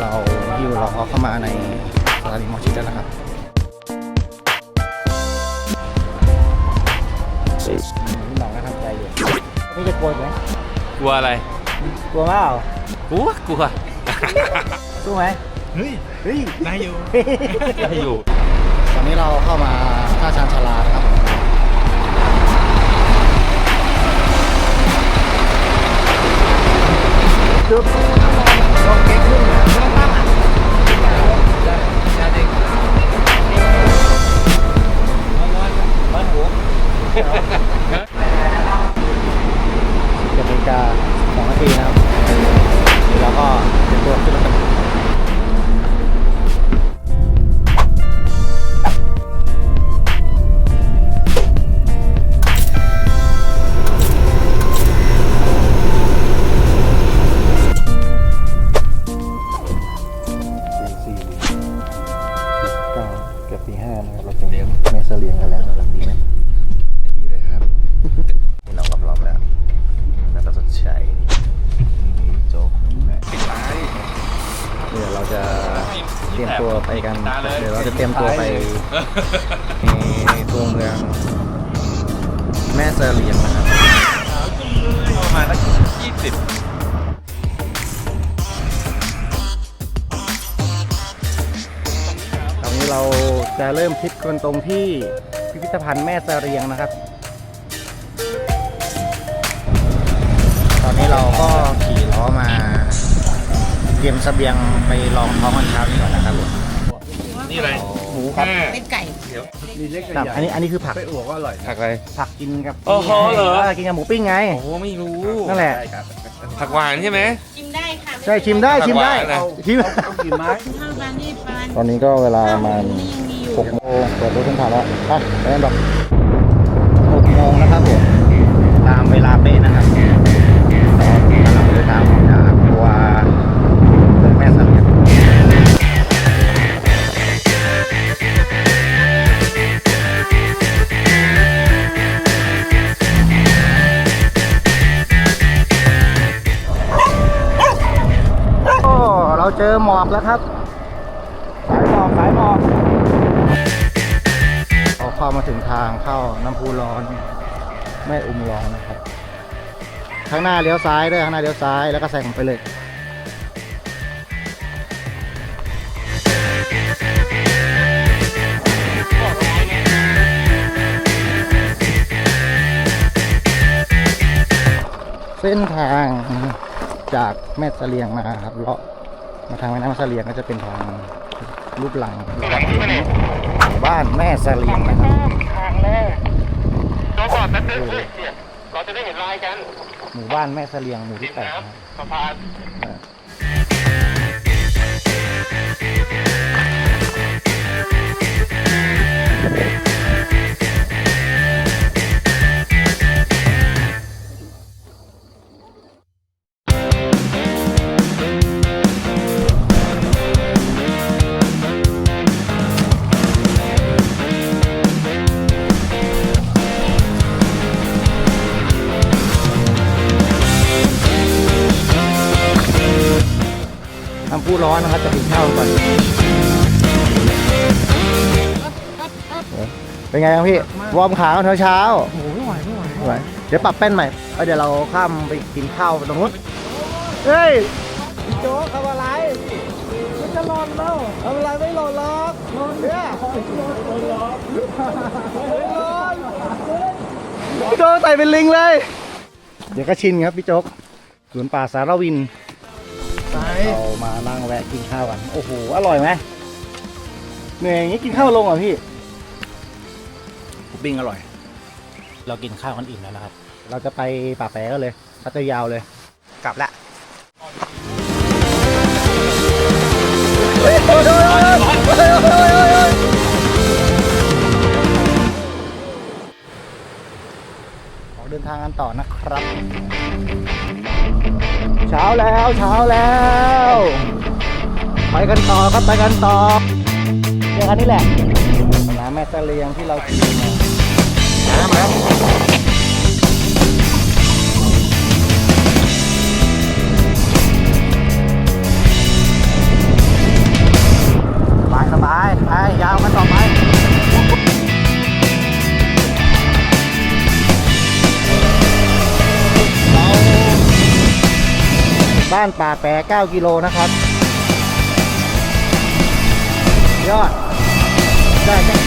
เราฮิวเราเข้ามาในสถานีหมอชิดแล้วนะครับนี่หนองก็ทำใจอยู่นี่จะกลัวไหมกลัวอะไร กลัวเปล่ากลัวกลัวสู้ไหมเฮ้ยเฮ้ยได้อยู่ได้อยู่ ตอนนี้เราเข้ามาท่าชานชาลานะครับผมจุดลงเก๊กขึ้นไม่ต้องตั้งอะ เจ็ดนาฬิกาสองนาทีนะครับเดี๋ยวเราก็เตรียมตัวขึ้นรถ สิบตอนนี้เราจะเริ่มทริปกันตรงที่พิพิธภัณฑ์แม่เสลียงนะครับ ตอนนี้เราก็ขี่ล้อมาเตรียมเสบียงไปลองท้องกันเช้านี้ก่อนนะครับผมนี่อะไรหมูครับ เป็นไก่ มีเล็กกับครับใหญ่อันนี้อันนี้คือผักไปอั่วก็อร่อยนะผักอะไร ผักกินกับโอ้โหเหรอ กินกับหมูปิ้งไง โอ้โหไม่รู้ นั่นแหละ ได้ครับผักหวานใช่ไหม ชิมได้ค่ะใช่ชิมได้ชิมได้ผักหวานนะ ชิมเอากี่ไม้ข้าวบานนี่ประมาณตอนนี้ก็เวลาประมาณนี้ยังมีอยู่ หกโมงเปิดรถขึ้นผ่านแล้วอะไปกันต่อ แล้วครับ สายหมอกสายหมอกเราเข้ามาถึงทางเข้าน้ำพุร้อนแม่อุ้มร้อนนะครับ ข้างหน้าเลี้ยวซ้ายด้วยข้างหน้าเลี้ยวซ้ายแล้วก็แซงไปเลยเส้นทางจากแม่เสลียงมาครับเลาะ มาทางแม่น้ำแม่เสลียงก็จะเป็นทางรูปหลังนะครับหมู่บ้านแม่เสลียงนะครับตัวก่อนแป๊บนึงเนี่ยเราจะได้เห็นลายกัน หมู่บ้านแม่เสลียงหมู่ที่แปดนะครับสะพาน ร้อนนะครับจะกินข้าวก่อนเป็นไงครับพี่วอร์มขาเช้าเช้าๆโอ้โหไม่ไหวไม่ไหวไหวเดี๋ยวปรับแป้นใหม่แล้วเดี๋ยวเราข้ามไปกินข้าวตรงนู้นเฮ้ยพี่โจ๊กทำอะไรมันจะหล่นแล้วทำอะไรไม่หล่นหรอกหล่นเนี่ยหล่นหล่นพี่โจ๊กใส่เป็นลิงเลย เดี๋ยวก็ชินครับพี่โจ๊กสวนป่าสารวิน ไปเรามานั่งแวะกินข้าวกัน โอ้โห อร่อยไหมเหนื่อยอย่างนี้กินข้าวลงเหรอพี่ปิ้งอร่อย เรากินข้าวกันอิ่มแล้วนะครับ เราจะไปป่าแปะก็เลยพัทยาวเลย กลับละออกเดินทางกันต่อนะครับ เช้าแล้วเช้าแล้วไปกันต่อครับไปกันต่อเจอกันนี่แหละน้ำแม่ตะเลียงที่เราขี่มาน้ำแล้วสบายสบายไปยาวกันต่อไป บ้านป่าแปร9กิโลนะครับ ยอด ได้จ้ะ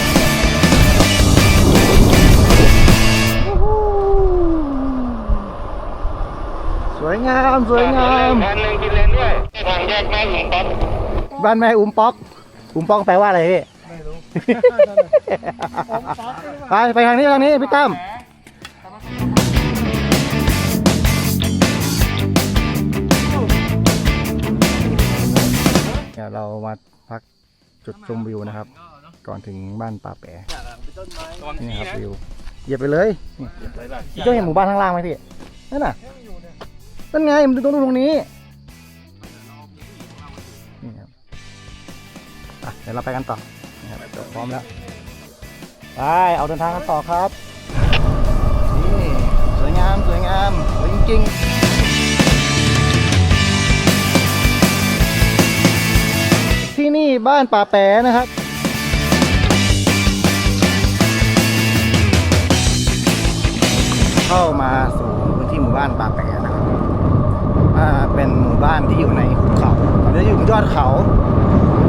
สวยงามสวยงามคันหนึ่งกินเลนด้วยทางแยกแม่หญิงป๊อปบ้านแม่อุ้มป๊อกอุ้มป๊อกแปลว่าอะไรพี่ไม่รู้ไปไปทางนี้ทางนี้พี่ตั้ม เดี๋ยวเรามาพักจุดชมวิวนะครับ ก่อนถึงบ้านป่าแปะระวังนี่ที่ครับนะวิวเหยียบไปเลยนี่พี่เจ้าเห็นหมู่บ้านข้างล่างไหมพี่นั่นน่ะนั่นไงมันตรงนู้นตรงนี้นี่ครับอะเดี๋ยวเราไปกันต่อนะครับเดี๋ยวพร้อมแล้วไปเอาเดินทางกันต่อครับนี่สวยงามสวยงามสวยจริงๆ ที่นี่บ้านป่าแปะนะครับเข้ามาสู่พื้นที่หมู่บ้านป่าแปะนะครับอ่าเป็นหมู่บ้านที่อยู่ในหุบเขาตอนนี้อยู่บนยอดเขา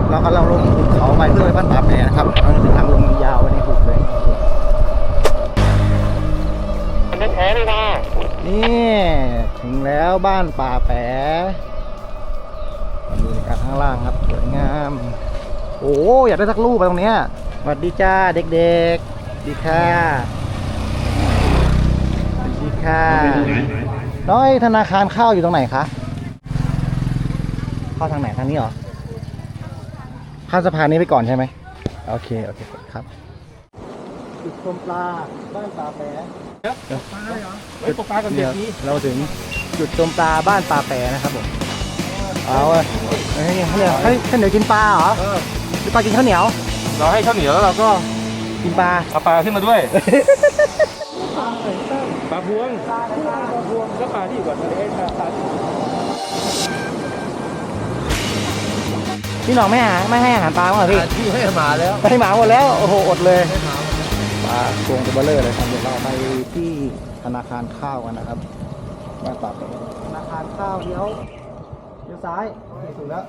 เรากำลังลงหุบเขาไปเพื่อไปบ้านป่าแปะนะครับเราจะเป็นทางลงยาวไปในหุบเลยมันแท้เลยนะนี่ถึงแล้วบ้านป่าแปะมาดูบรรยากาศข้างล่างครับสวยงาม โอ้อยากได้สักรูปไปตรงเนี้ยสวัสดีจ้าเด็กๆสวัสดีค่ะสวัสดีค่ะน้อยธนาคารข้าวอยู่ตรงไหนคะเข้าทางไหนทางนี้เหรอข้ามสะพานนี้ไปก่อนใช่ไหมโอเคโอเคครับจุดชมปลาบ้านป่าแปะเฮ้ยตกปลากับเด็เดี๋กยวนี้เราถึงจุดชมปลาบ้านปลาแปรนะครับผม เอาเว้ยเฮ้ยข้าวเหนียวเฮ้ยข้าวเหนียวกินปลาเหรอหรือปลากินข้าวเหนียว เราให้ข้าวเหนียวแล้วเราก็กินปลา เอาปลาขึ้นมาด้วย ปลาพวงก็ปลาที่อยู่กับทะเลปลาปลาที่พี่หน้องไม่หาไม่ให้อาหารปลาบ้างเหรอพี่ที่ให้หมาแล้วไปให้หมาหมดแล้วโอ้โหอดเลยปลาโกงตัวเบลเลอร์เลยครับเดี๋ยวเราไปที่ธนาคารข้าวกันนะครับบ้านปลาแปรธนาคารข้าวเลี้ยวเลี้ ยวซ้ายนี่ถูกแล้ว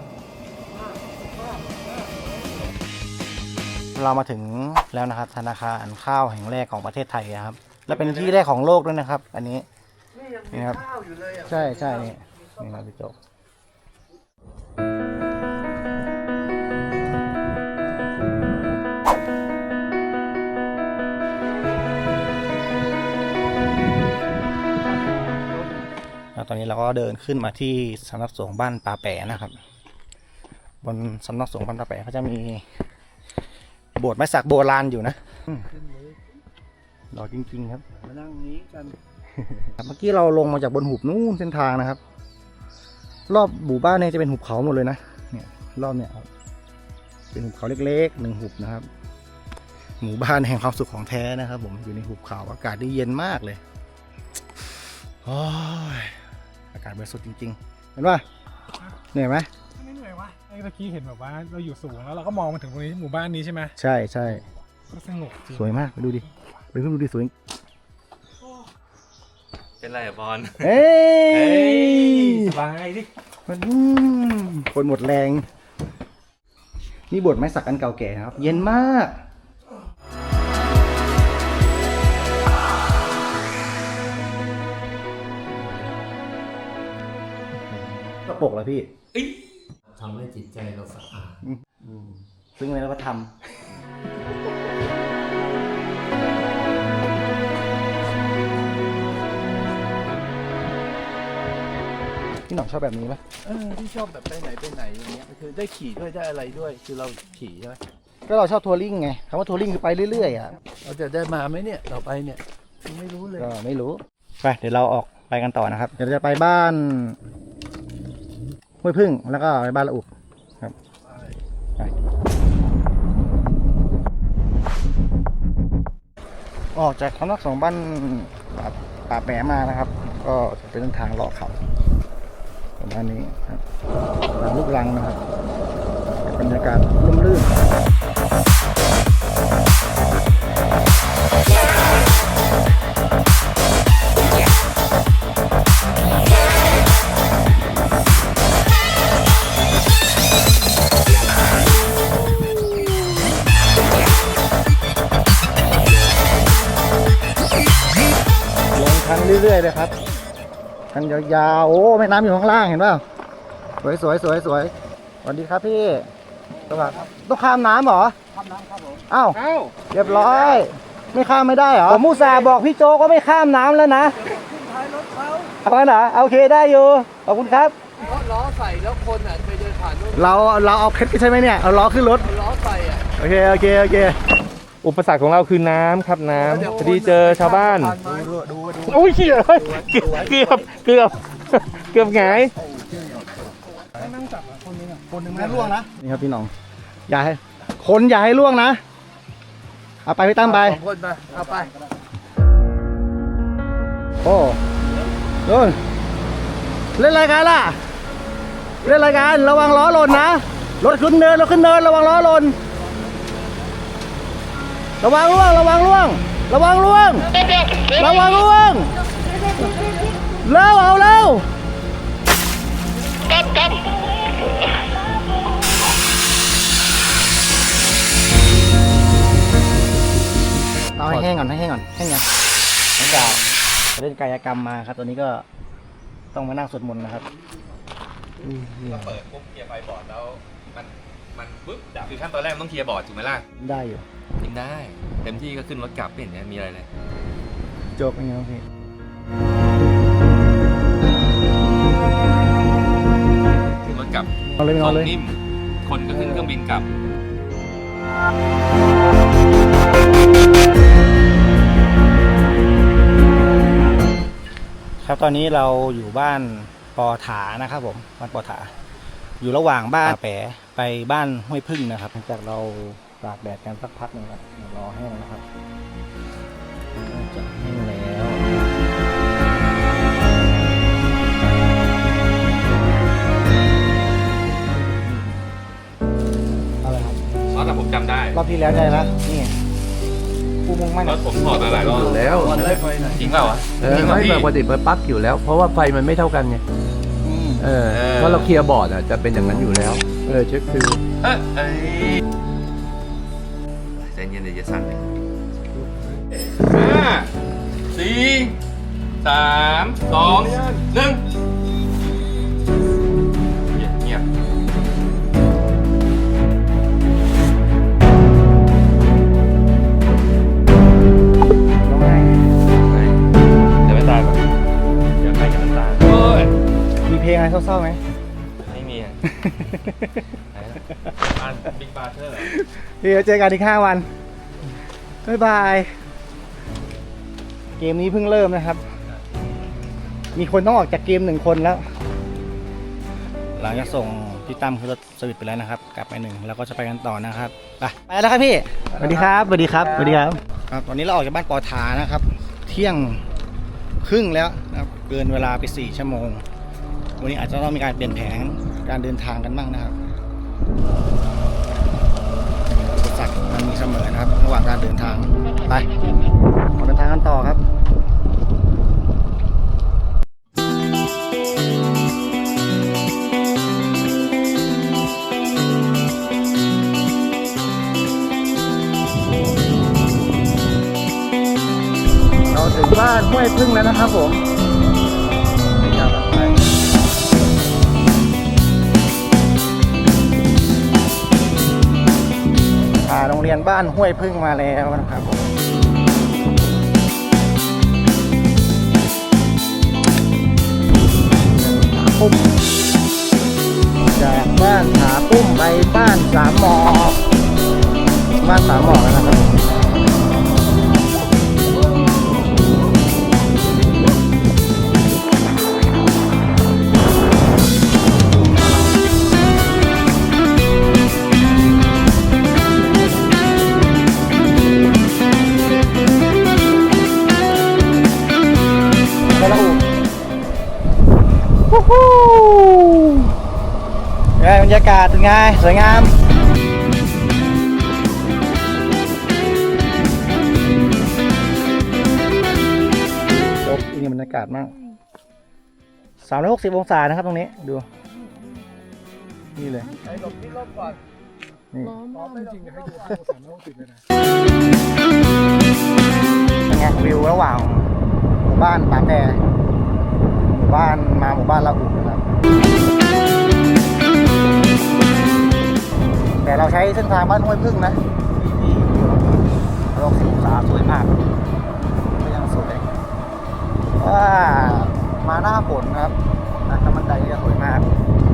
เรามาถึงแล้วนะครับ ธนาคารข้าวแห่งแรกของประเทศไทยนะครับ และเป็นที่แรกของโลกด้วยนะครับ อันนี้นี่ครับใช่ใช่นี่นี่ครับพี่โจ ตอนนี้เราก็เดินขึ้นมาที่สำนักสงฆ์บ้านป่าแปะนะครับ บนสำนักสงฆ์บ้านป่าแปะเขาจะมีโบสถ์ไม้สักโบราณอยู่นะหล่อจริง ๆ ครับมานั่งนี้กันครับเมื่อกี้เราลงมาจากบนหุบนู่นเส้นทางนะครับ รอบหมู่บ้านเนี่ยจะเป็นหุบเขาหมดเลยนะเนี่ย รอบเนี่ยครับเป็นหุบเขาเล็กๆหนึ่งหุบนะครับ หมู่บ้านแห่งความสุขของแท้นะครับ ผมอยู่ในหุบเขาอากาศได้เย็นมากเลย โอ้ย อากาศบริสุทธิ์จริงๆ เห็นป่ะเหนื่อยไหมไม่เหนื่อยวะไอ้ตะกี้เห็นแบบว่าเราอยู่สูงแล้วเราก็มองมาถึงตรงนี้หมู่บ้านนี้ใช่ไหมใช่ใช่ก็สงบจริงสวยมากไปดูดิไปขึ้นดูดิสวยเป็นไรอะบอลเอ้ยสบายดิมันอืมคนหมดแรง นี่บทไม้สักอันเก่าแก่นะครับ เย็นมาก กระปกเหรอพี่ ทำให้จิตใจเราสะอาด ซึ่งอะไรเราก็ทำพี่หน่องชอบแบบนี้ปะเออที่ชอบแบบไปไหนไปไหนอย่างเงี้ยคือได้ขี่ด้วยได้อะไรด้วย คือเราขี่ใช่ไหมก็เราชอบทัวริงไงคำว่าทัวริงคือไปเรื่อยๆอะ เราจะได้มาไหมเนี่ยต่อไปเนี่ยยังไม่รู้เลย ก็ไม่รู้ ไป เดี๋ยวเราออกไปกันต่อนะครับ เดี๋ยวเราจะไปบ้าน ห้วยพึ่งแล้วก็ใปบ้านละอุครับออกจากสำนักสองบ้านป่าแปะมานะครับ ก็จะเป็นทางเลาะเขาประมาณนี้ครับลูกรังนะครับบรรยากาศร่มรื่น ลงทันเรื่อยๆเลยครับทันยาวๆโอ้แม่น้ำอยู่ข้างล่างเห็นเปล่าสวยสวยสวยสวยสวัสดีครับพี่สวัสดีครับต้องข้ามน้ำเหรอข้ามน้ำครับผมอ้าวเอ้าเรียบร้อย ไม่ข้ามไม่ได้เหรอผมมูซาห์บอกพี่โจก็ไม่ข้ามน้ำแล้วนะเอาไว้เหรอโอเคได้อยู่ขอบคุณครับเพราะล้อใส่แล้วคนอะเคยเดินผ่านนู่นเราเราเอาเพชรใช่ไหมเนี่ยเอาล้อขึ้นรถล้อใส่อะโอเคโอเคโอเค อุปสรรคของเราคือน้ำครับน้ำพอดีเจอชาวบ้านดูดูดูโอ้ยเหี้ยเฮ้ยเกือบเกือบเกือบเกือบหงายคนหนึ่งนะล่วงนะนี่ครับพี่น้องอย่าให้คนอย่าให้ล่วงนะเอาไปพี่ตั้มไปสองคนมาเอาไปโอ้โดนเล่นรายการล่ะเล่นรายการระวังล้อหล่นนะรถขึ้นเนินรถขึ้นเนินระวังล้อหล่น ระวังล่วง ระวังล่วง ระวังล่วง ระวังล่วง เร็วเอาเร็วเอาให้แห้งก่อนให้แห้งก่อนแห้งยังหลังจากไปเล่นกายกรรมมาครับตัวนี้ก็ต้องมานั่งสวดมนต์นะครับเปิดปุ๊บเคลียร์ไฟบอร์ดแล้ว มันมันปุ๊บดับคือขั้นตอนแรกมันต้องเคลียร์บอร์ดถูกไหมล่ะ ได้อยู่ ยิงได้ เต็มที่ก็ขึ้นรถกลับไม่เห็นจะมีอะไรเลย โจบเป็นไงบ้างพี่ขึ้นรถกลับเอาเลยเอาเลยส่งนิ่ม คนก็ขึ้นเครื่องบินกลับ ครับตอนนี้เราอยู่บ้านปอถานะครับผมบ้านปอถา อยู่ระหว่างบ้านแปะไปบ้านห้วยพึ่งนะครับหลังจากเรา ตากแดดกันสักพักหนึ่งแล้วเดี๋ยวรอแห้งนะครับน่าจะแห้งแล้วอะไรครับรถแต่ผมจำได้รอบที่แล้วได้แล้วนี่ผู้มุ่งมั่นรถผมถอดมาหลายรอบอยู่แล้วได้ไฟไหนจริงเปล่าวะเออจริงเหรอไม่พี่ แบบปกติมันปลั๊กอยู่แล้ว เพราะว่าไฟมันไม่เท่ากันไงอืมเออเออ เพราะเราเคลียร์บอร์ดอะจะเป็นอย่างนั้นอยู่แล้ว เออเช็คฟิวเอ้ยเอ้ย ใจเย็นเดี๋ยวจะสั่นเลยห้าสี่สามสองหนึ่งเงียบเงียบลงไงเดี๋ยวไม่ตายก่อนเดี๋ยวใครจะมันตายโอ้ยมีเพลงอะไรเศร้าๆไหม ไม่มีอะไหนล่ะบ้านบิ๊กบาร์เทอร์ เดี๋ยวเจอกันอีกห้าวัน บ๊ายบาย เกมนี้เพิ่งเริ่มนะครับ มีคนต้องออกจากเกมหนึ่งคนแล้ว หลังจากส่งพี่ตั้มคือรถสวิตช์ไปแล้วนะครับ กลับไปหนึ่งแล้วก็จะไปกันต่อนะครับ ไปไปแล้วครับพี่สวัสดีครับสวัสดีครับสวัสดีครับครับ ตอนนี้เราออกจากบ้านปอทานะครับ เที่ยงครึ่งแล้วนะครับเกินเวลาไปสี่ชั่วโมง วันนี้อาจจะต้องมีการเปลี่ยนแผนการเดินทางกันบ้างนะครับ สมอนะครับ ระหว่างการเดินทางไปออกเดินทางกันต่อครับเราถึงบ้านห้วยพึ่งแล้วนะครับผม โรงเรียนบ้านห้วยพึ่งมาแล้วนะครับผมปุ้มจากบ้านผาปุ้มไปบ้านสามหมอกบ้านสามหมอกนะครับ บรรยากาศเป็นไงสวยงามโอ้อีกบรรยากาศมาก360อยหกสิบองศานะครับตรงนี้ ดู นี่เลยไอ้หลบที่ลบก่อนนี่จริงๆให้ดูสามร้อยหกสิบเลยนะเป็นไงวิวระหว่างหมู่บ้านป่าแพหมู่บ้านมาหมู่บ้านละอุ่นนะครับ แต่เราใช้เส้นทางบ้านห้วยพึ่งนะที่ลงสิบองศาสวยมากก็ยังสวยว่ามาหน้าฝนครับนะถ้ามันไดจะสวยมาก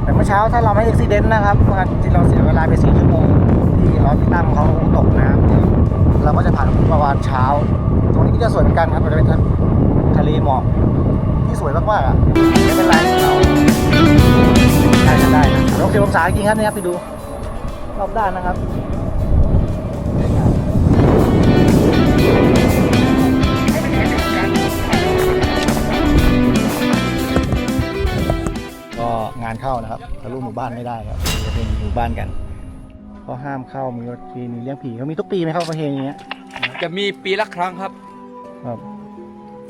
แต่เมื่อเช้าถ้าเราไม่อุบิเหตุนะครับที่เราเสียเวลาไปสี่ชั่วโมงที่ล้อที่ตั้มเขาตกน้ำเราก็จะผ่านประมาณเช้า ตรงนี้ก็จะสวยเหมือนกันครับจะเป็นทะเลหมอกที่สวยมากๆอะไม่เป็นไรเราได้กันได้นะ ลงสิบองศาจริงครับเนี่ยครับไปดูรอบด้านนะครับก็งานเข้านะครับทะลุหมู่บ้านไม่ได้ครับจะเป็นหมู่บ้านกันก็ห้ามเข้ามีประเพณีเลี้ยงผีเขามีทุกปีไหมครับประเพณีเนี้ยจะมีปีละครั้งครับ ครับ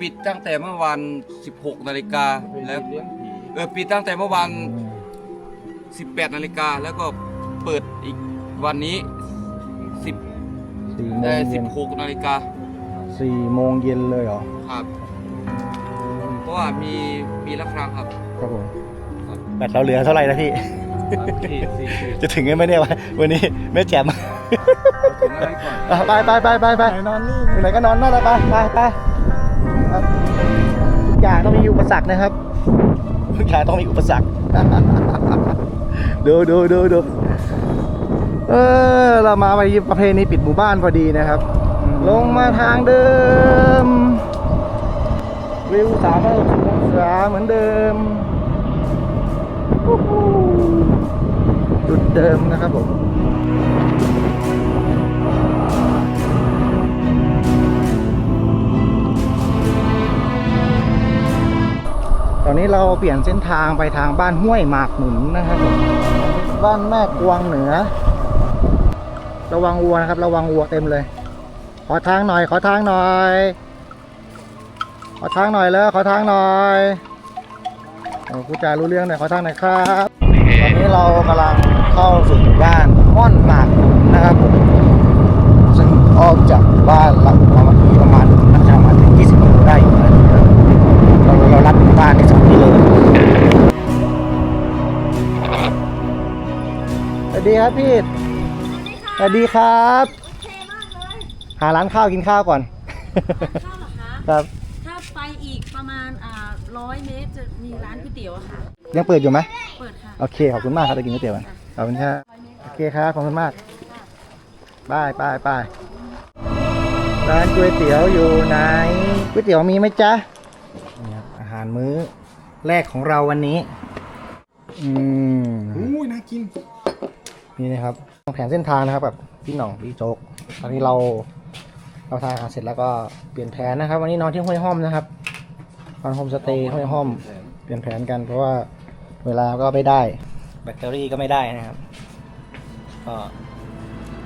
ปิดตั้งแต่เมื่อวัน 16 นาฬิกาแล้วเลี้ยงผีเออปิดตั้งแต่เมื่อวัน 18นาฬิกาแล้วก็เปิดอีกวันนี้10สี่โมเอ่งอเย็น16นาฬิกาสี่โมงเย็นเลยเหรอครับ เพราะว่ามีปีละครั้งครับครับผมแบตเราเหลือเท่าไหร่นะพี่สี่สี่สี่จะถึงกันไหมเนี่ยวันวันนี้แม่แจ่ม ถึงอะไรก่อน อะไปไปไปไปไปนอนนี่ไหนก็นอนนั่นแหละไปไปไปครับทุกอย่างต้องมีอุปสรรคนะครับทุกอย่างต้องมีอุปสรรค ดูดูดูดูเออเรามาไปประเพณีปิดหมู่บ้านพอดีนะครับ ลงมาทางเดิม วิวสามร้อยหกสิบองศาเหมือนเดิมวู้ฮู้จุดเดิมนะครับผม อนนี้เราเปลี่ยนเส้นทางไปทางบ้านห้วยหมากหนุนนะครับผมบ้านแม่กวางเหนือ ระวังวัวนะครับ ระวังวัวเต็มเลย ขอทางหน่อย ขอทางหน่อย ขอทางหน่อยแล้วขอทางหน่อยผู้จารู้เรื่องหน่อยขอทางหน่อยครับ ตอนนี้เรากำลังเข้าสู่บ้านม่อนหมากหนุนนะครับผมซึ่งออกจากบ้านเรา สวัสดีครับพี่สวัสดีครับหาร้านข้าวกินข้าวก่อน ข้าวเหรอคะ ครับ ถ้าไปอีกประมาณอ่าร้อยเมตรจะมีร้านก๋วยเตี๋ยวอะค่ะ ยังเปิดอยู่ไหม เปิดค่ะ โอเค ขอบคุณมากครับไปกินก๋วยเตี๋ยวกันขอบคุณครับโอเคครับ ขอบคุณมากบายบายบายร้านก๋วยเตี๋ยวอยู่ไหนก๋วยเตี๋ยวมีไหมจ๊ะนี่ครับอาหารมื้อแรกของเราวันนี้ อืมอุ้ยน่ากิน นี่นะครับวางแผนเส้นทางนะครับแบบพี่หน่องพี่โจ๊กตอนนี้เราเราทานอาหารเสร็จแล้วก็เปลี่ยนแผนนะครับ วันนี้นอนที่ห้วยห้อมนะครับนอนโฮมสเตย์ห้วยห้อม เปลี่ยนแผนกันเพราะว่าเวลาก็ไม่ได้ แบตเตอรี่ก็ไม่ได้นะครับ ก็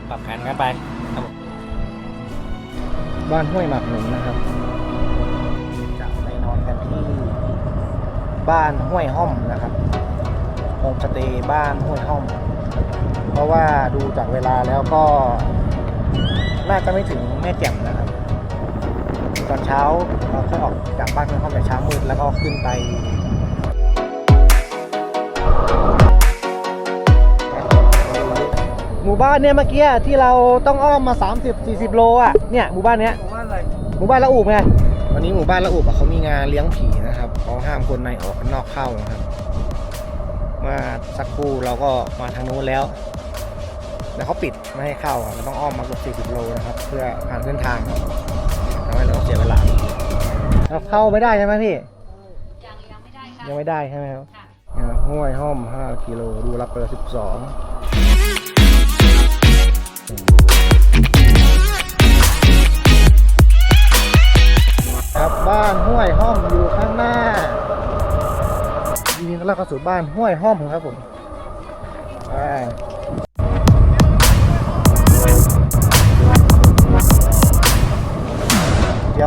ปรับแผนกันไปครับบ้านห้วยหมากหนุนนะครับ จะไปนอนกันที่บ้านห้วยห้อมนะครับโฮมสเตย์บ้านห้วยห้อม เพราะว่าดูจากเวลาแล้วก็ น่าจะไม่ถึงแม่แจ่มนะครับ ตอนเช้าเราค่อยออกจากบ้านห้วยห้อมแต่เช้ามืดแล้วก็ขึ้นไปหมู่บ้านเนี่ยเมื่อกี้ที่เราต้องอ้อมมา 30 40 โลอะเนี่ยหมู่บ้านเนี้ยว่าอะไรหมู่บ้านละอุบไงวันนี้หมู่บ้านละอุบอะเขามีงานเลี้ยงผีนะครับเขาห้ามคนในออกคนนอกเข้านะครับเมื่อสักครู่เราก็มาทางนู้นแล้ว แล้วเขาปิดไม่ให้เข้าครับเราต้องอ้อมมาเกือบ40 โลนะครับ เพื่อผ่านเส้นทางครับทำให้เราเสียเวลาเราเข้าไม่ได้ใช่ไหมพี่ ยังยังไม่ได้ค่ะยังไม่ได้ใช่ไหมครับค่ะอ่าห้วยห้อม 5 กิโล ดูรับเปอร์ 12 ครับบ้านห้วยห้อมอยู่ข้างหน้ายินดีต้อนรับเข้าสู่บ้านห้วยห้อมครับผมเดี๋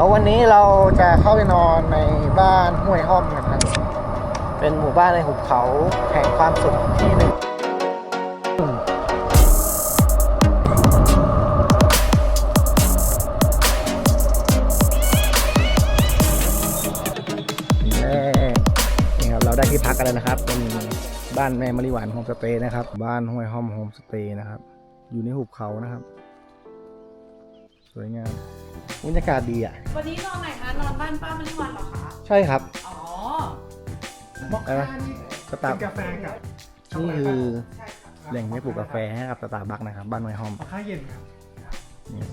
ยววันนี้เราจะเข้าไปนอนในบ้านห้วยห้อมกันครับเป็นหมู่บ้านในหุบเขาแห่งความสุขที่หนึ่งนี่ครับเราได้ที่พักกันแล้วนะครับเป็นบ้านแม่มะลิหวานโฮมสเตย์นะครับ บ้านห้วยห้อมโฮมสเตย์นะครับ อยู่ในหุบเขานะครับ สวยงาม บรรยากาศดีอะ วันนี้นอนไหนคะนอนบ้านป้ามะลิวันเหรอคะใช่ครับ อ๋ออะไรนะสตาร์กาแฟกับนี่คือแหล่งให้ปลูกกาแฟให้กับสตาร์บัคนะครับ บ้านห้วยห้อมค่าเย็นครับนี่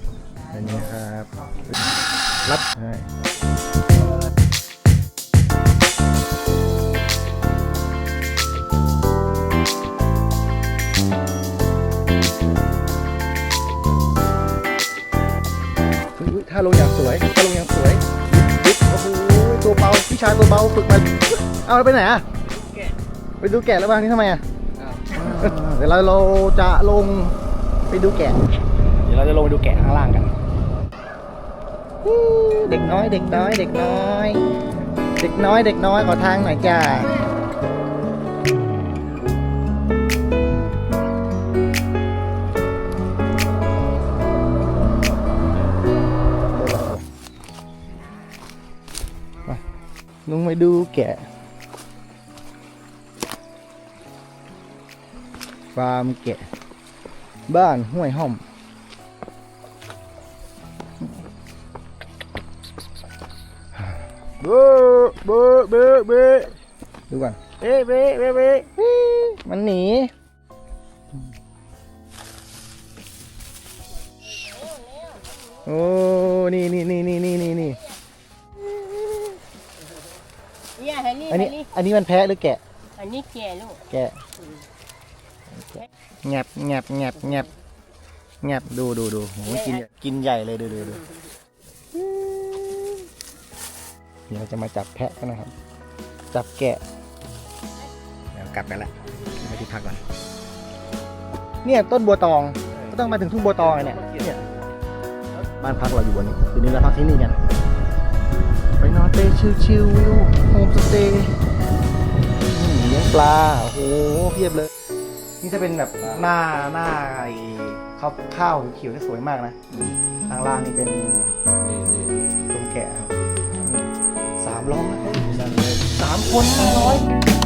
อันนี้ครับ รับใช่ เบาฝึกมาเอาแล้วไปไหนอะไปดูแกะแล้วบ้างนี่ทำไมอะเดี๋ยวเราเราจะลงไปดูแกะ เดี๋ยวเราจะลงไปดูแกะข้างล่างกันฮู้เด็กน้อยเด็กน้อยเด็กน้อย เด็กน้อยเด็กน้อยขอทางหน่อยจ้ามา ลงไปดูแกะ ฟาร์มแกะ บ้านห้วยห้อม เบ้อเบ้อเบ้อเบ้อดูก่อนเบ้อเบ้อเบ้อเบ้อเฮ้ยมันหนีโอ้ นี่นี่นี่นี่นี่นี่ นี่เนี่ยฮันนี่อันนี้อันนี้มันแพะหรือแกะ อันนี้แก่ลูกแกะแงบแงบแงบแงบแงบดูดูดูโหกินกินใหญ่เลยดูดูดูเดี๋ยวเราจะมาจับแพะกันนะครับ จับแกะ เดี๋ยวกลับกันละไปที่พักก่อน เนี่ยต้นบัวตองก็ต้องมาถึงทุ่งบัวตองไงเนี่ยเนี่ย บ้านพักเราอยู่บนนี้คืนนี้เราพักที่นี่กัน ไปนอนเปชิวๆวิว โฮมสเตย์อืมเลี้ยงปลา โอ้โหเพียบเลย นี่จะเป็นแบบหน้าหน้าไอ้ข้าวข้าวเขียวๆนี่สวยมากนะข้างล่างนี่เป็นตรงแกะครับนี่สามร้อยสามคนห้าร้อย